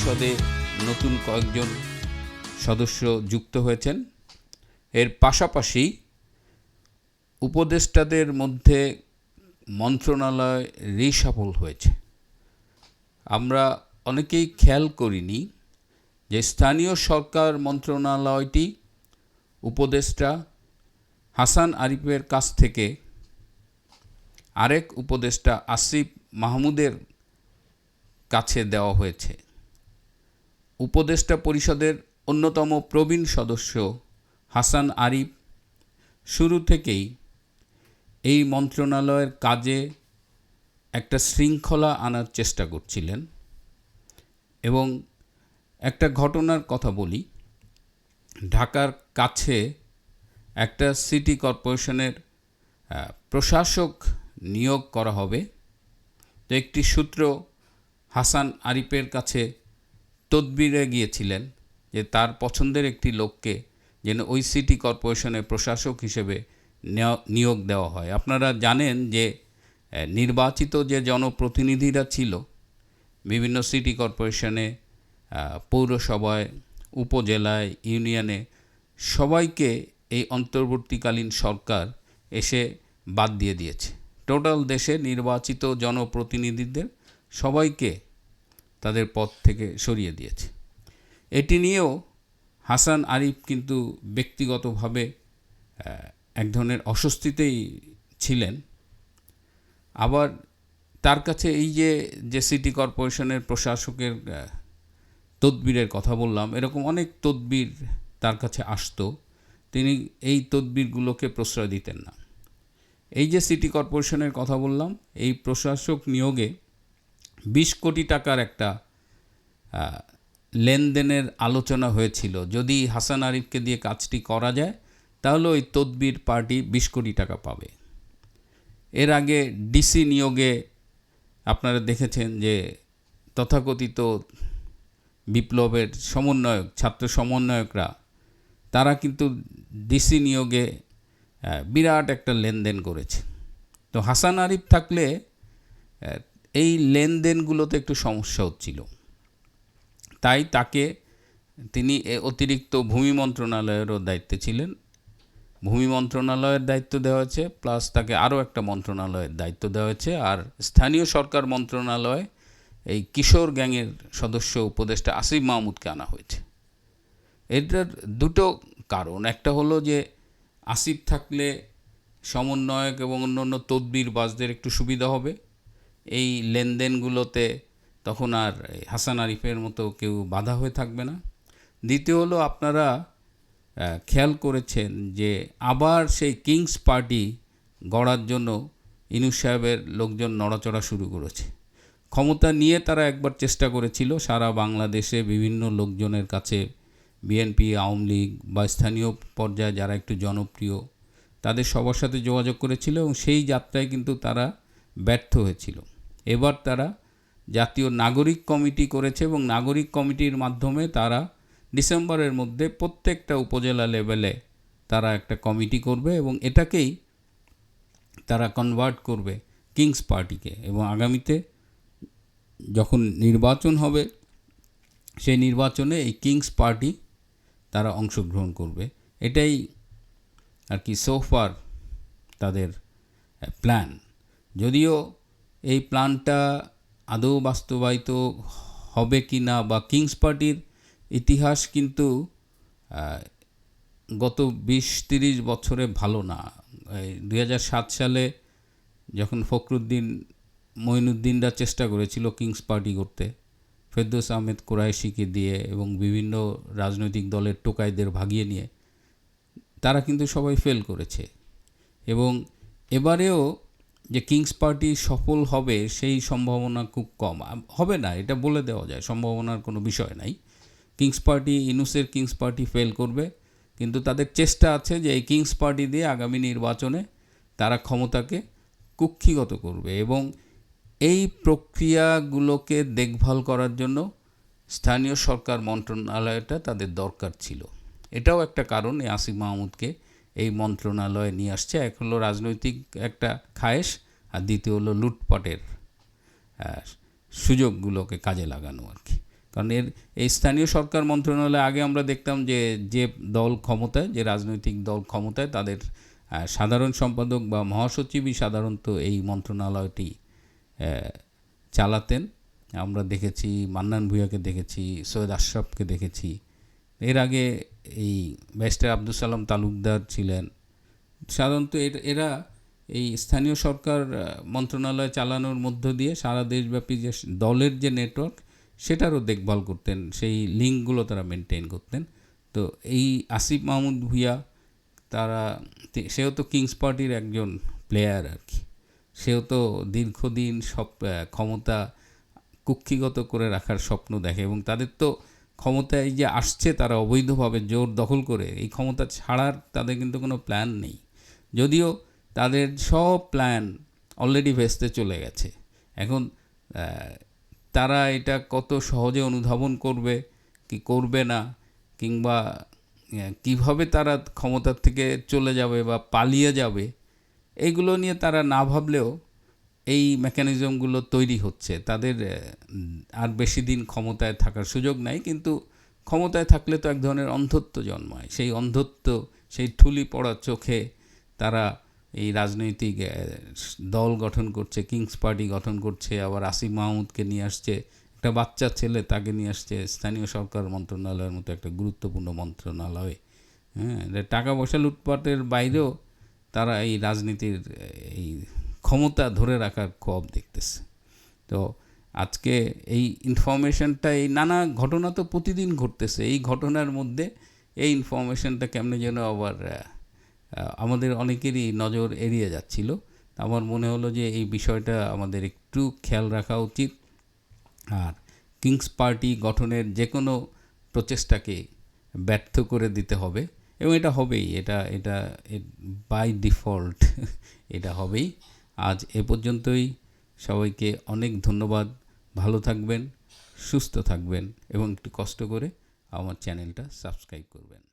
পরিষদে নতুন কয়েকজন সদস্য যুক্ত হয়েছেন। এর পাশাপাশি উপদেষ্টাদের মধ্যে মন্ত্রণালয় রিসাফল হয়েছে। আমরা অনেকেই খেয়াল করিনি যে স্থানীয় সরকার মন্ত্রণালয়টি উপদেষ্টা হাসান আরিফের কাছ থেকে আরেক উপদেষ্টা আসিফ মাহমুদের কাছে দেওয়া হয়েছে। উপদেষ্টা পরিষদের অন্যতম প্রবীণ সদস্য হাসান আরিফ শুরু থেকেই এই মন্ত্রণালয়ের কাজে একটা শৃঙ্খলা আনার চেষ্টা করছিলেন এবং একটা ঘটনার কথা বলি। ঢাকার কাছে একটা সিটি কর্পোরেশনের প্রশাসক নিয়োগ করা হবে। তো একটি সূত্র হাসান আরিফের কাছে তদবিরে গিয়েছিলেন যে তার পছন্দের একটি লোককে যেন ওই সিটি কর্পোরেশনের প্রশাসক হিসেবে নিয়োগ দেওয়া হয়। আপনারা জানেন যে নির্বাচিত যে জনপ্রতিনিধিরা ছিল, বিভিন্ন সিটি কর্পোরেশনে পৌরসভায়, উপজেলায়, ইউনিয়নে, সবাইকে এই অন্তর্বর্তীকালীন সরকার এসে বাদ দিয়ে দিয়েছে। টোটাল দেশে নির্বাচিত জনপ্রতিনিধিদের সবাইকে তাদের পদ থেকে সরিয়ে দিয়েছে। এটি নিয়েও হাসান আরিফ কিন্তু ব্যক্তিগতভাবে এক ধরনের অস্বস্তিতেই ছিলেন। আবার তার কাছে এই যে যে সিটি কর্পোরেশনের প্রশাসকের তদবিরের কথা বললাম, এরকম অনেক তদবির তার কাছে আসতো। তিনি এই তদবিরগুলোকে প্রশ্রয় দিতেন না। এই যে সিটি কর্পোরেশনের কথা বললাম, এই প্রশাসক নিয়োগে বিশ কোটি টাকার একটা লেনদেনের আলোচনা হয়েছিল। যদি হাসান আরিফকে দিয়ে কাজটি করা যায়, তাহলে ওই তদবির পার্টি বিশ কোটি টাকা পাবে। এর আগে ডিসি নিয়োগে আপনারা দেখেছেন যে তথাকথিত বিপ্লবের সমন্বয়ক, ছাত্র সমন্বয়করা, তারা কিন্তু ডিসি নিয়োগে বিরাট একটা লেনদেন করেছে। তো হাসান আরিফ থাকলে এই লেনদেনগুলোতে একটু সমস্যা হচ্ছিল। তাই তাকে তিনি অতিরিক্ত ভূমি মন্ত্রণালয়েরও দায়িত্বে ছিলেন। ভূমি মন্ত্রণালয়ের দায়িত্ব দেওয়া হয়েছে, প্লাস তাকে আরও একটা মন্ত্রণালয়ের দায়িত্ব দেওয়া হয়েছে। আর স্থানীয় সরকার মন্ত্রণালয় এই কিশোর গ্যাংয়ের সদস্য উপদেষ্টা আসিফ মাহমুদকে আনা হয়েছে। এটার দুটো কারণ। একটা হলো যে আসিফ থাকলে সমন্বয়ক এবং অন্য অন্য তদবির বাসদের একটু সুবিধা হবে। এই লেনদেনগুলোতে তখন আর হাসান আরিফের মতো কেউ বাধা হয়ে থাকবে না। দ্বিতীয় হলো আপনারা খেয়াল করেছেন যে আবার সেই কিংস পার্টি গড়ার জন্য ইনু সাহেবের লোকজন নড়াচড়া শুরু করেছে। ক্ষমতা নিয়ে তারা একবার চেষ্টা করেছিল, সারা বাংলাদেশে বিভিন্ন লোকজনের কাছে বিএনপি, আওয়ামী লীগ বা স্থানীয় পর্যায়ে যারা একটু জনপ্রিয়, তাদের সবার সাথে যোগাযোগ করেছিল এবং সেই যাত্রায় কিন্তু তারা ব্যর্থ হয়েছিল। এবার তারা জাতীয় নাগরিক কমিটি করেছে এবং নাগরিক কমিটির মাধ্যমে তারা ডিসেম্বরের মধ্যে প্রত্যেকটা উপজেলা লেভেলে তারা একটা কমিটি করবে এবং এটাকেই তারা কনভার্ট করবে কিংস পার্টিকে এবং আগামীতে যখন নির্বাচন হবে, সেই নির্বাচনে এই কিংস পার্টি তারা অংশগ্রহণ করবে। এটাই আর কি সোফার তাদের প্ল্যান যদিও এই প্ল্যানটা আদৌ বাস্তবায়িত হবে কি না বা কিংস পার্টির ইতিহাস কিন্তু গত বিশ তিরিশ বছরে ভালো না। দুই সালে যখন ফখরুদ্দিন মঈনুদ্দিনরা চেষ্টা করেছিল কিংস পার্টি করতে, ফেরদৌস আহমেদ কোরাইশিকে দিয়ে এবং বিভিন্ন রাজনৈতিক দলের টোকাইদের ভাগিয়ে নিয়ে, তারা কিন্তু সবাই ফেল করেছে। এবং এবারেও যে কিংস পার্টি সফল হবে সেই সম্ভাবনা খুব কম। হবে না, এটা বলে দেওয়া যায়, সম্ভাবনার কোনো বিষয় নাই। কিংস পার্টি ইনুসের কিংস পার্টি ফেল করবে, কিন্তু তাদের চেষ্টা আছে যে এই কিংস পার্টি দিয়ে আগামী নির্বাচনে তারা ক্ষমতাকে কুক্ষিগত করবে এবং এই প্রক্রিয়াগুলোকে দেখভাল করার জন্য স্থানীয় সরকার মন্ত্রণালয়টা তাদের দরকার ছিল। এটাও একটা কারণ এই আসিফ মাহমুদকে এই মন্ত্রণালয়ে নিয়ে আসছে। এক হলো রাজনৈতিক একটা খায়েশ, আর দ্বিতীয় হলো লুটপাটের সুযোগগুলোকে কাজে লাগানো আর কি। কারণ এর, এই স্থানীয় সরকার মন্ত্রণালয়ে আগে আমরা দেখতাম যে যে দল ক্ষমতায়, যে রাজনৈতিক দল ক্ষমতায় তাদের সাধারণ সম্পাদক বা মহাসচিবই সাধারণত এই মন্ত্রণালয়টি চালাতেন। আমরা দেখেছি মান্নান ভূঁইয়াকে দেখেছি, সৈয়দ আশরাফকে দেখেছি এর আগে এই ব্যারিস্টার আব্দুল সালাম তালুকদার ছিলেন। সাধারণত এর- এই স্থানীয় সরকার মন্ত্রণালয় চালানোর মধ্য দিয়ে সারা দেশব্যাপী যে দলের যে নেটওয়ার্ক, সেটারও দেখভাল করতেন, সেই লিঙ্কগুলো তারা মেনটেন করতেন। তো এই আসিফ মাহমুদ ভুইয়া, তারা সেও তো কিংস পার্টির একজন প্লেয়ার আর কি। সেও তো দীর্ঘদিন সব ক্ষমতা কুক্ষিগত করে রাখার স্বপ্ন দেখে এবং তাদের তো ক্ষমতায় যে আসছে তারা অবৈধভাবে জোর দখল করে, এই ক্ষমতা ছাড়ার তাদের কিন্তু কোনো প্ল্যান নেই। যদিও তাদের সব প্ল্যান অলরেডি ভেস্তে চলে গেছে। এখন তারা এটা কত সহজে অনুধাবন করবে, কি করবে না, কিংবা কীভাবে তারা ক্ষমতার থেকে চলে যাবে বা পালিয়ে যাবে এইগুলো নিয়ে তারা না ভাবলেও এই মেকানিজমগুলো তৈরি হচ্ছে, তাদের আর বেশি দিন ক্ষমতায় থাকার সুযোগ নাই, কিন্তু ক্ষমতায় থাকলে তো এক ধরনের অন্ধত্ব জন্মায়। সেই অন্ধত্ব, সেই ঠুলি পড়া চোখে তারা এই রাজনৈতিক দল গঠন করছে কিংস পার্টি গঠন করছে, আবার আসিফ মাহমুদকে নিয়ে আসছে, একটা বাচ্চা ছেলে তাকে নিয়ে আসছে, স্থানীয় সরকার মন্ত্রণালয়ের মতো একটা গুরুত্বপূর্ণ মন্ত্রণালয়ে। হ্যাঁ টাকা পয়সা লুটপাটের বাইরেও তারা এই রাজনীতির, এই ক্ষমতা ধরে রাখার খব দেখতেছে। তো আজকে এই ইনফরমেশনটা এই নানা ঘটনা তো প্রতিদিন ঘটতেছে। এই ঘটনার মধ্যে এই ইনফরমেশনটা কেমনে যেন আবার আমাদের অনেকেরই নজর এড়িয়ে যাচ্ছিল। আমার মনে হলো যে এই বিষয়টা আমাদের একটু খেয়াল রাখা উচিত। আর কিংস পার্টি গঠনের যে কোনো প্রচেষ্টাকে ব্যর্থ করে দিতে হবে। এবং এটা হবেই, এটা এটা বাই ডিফল্ট এটা হবেই। আজ এ পর্যন্তই। সবাইকে অনেক ধন্যবাদ। ভালো থাকবেন, সুস্থ থাকবেন এবং একটু কষ্ট করে আমার চ্যানেলটা সাবস্ক্রাইব করবেন।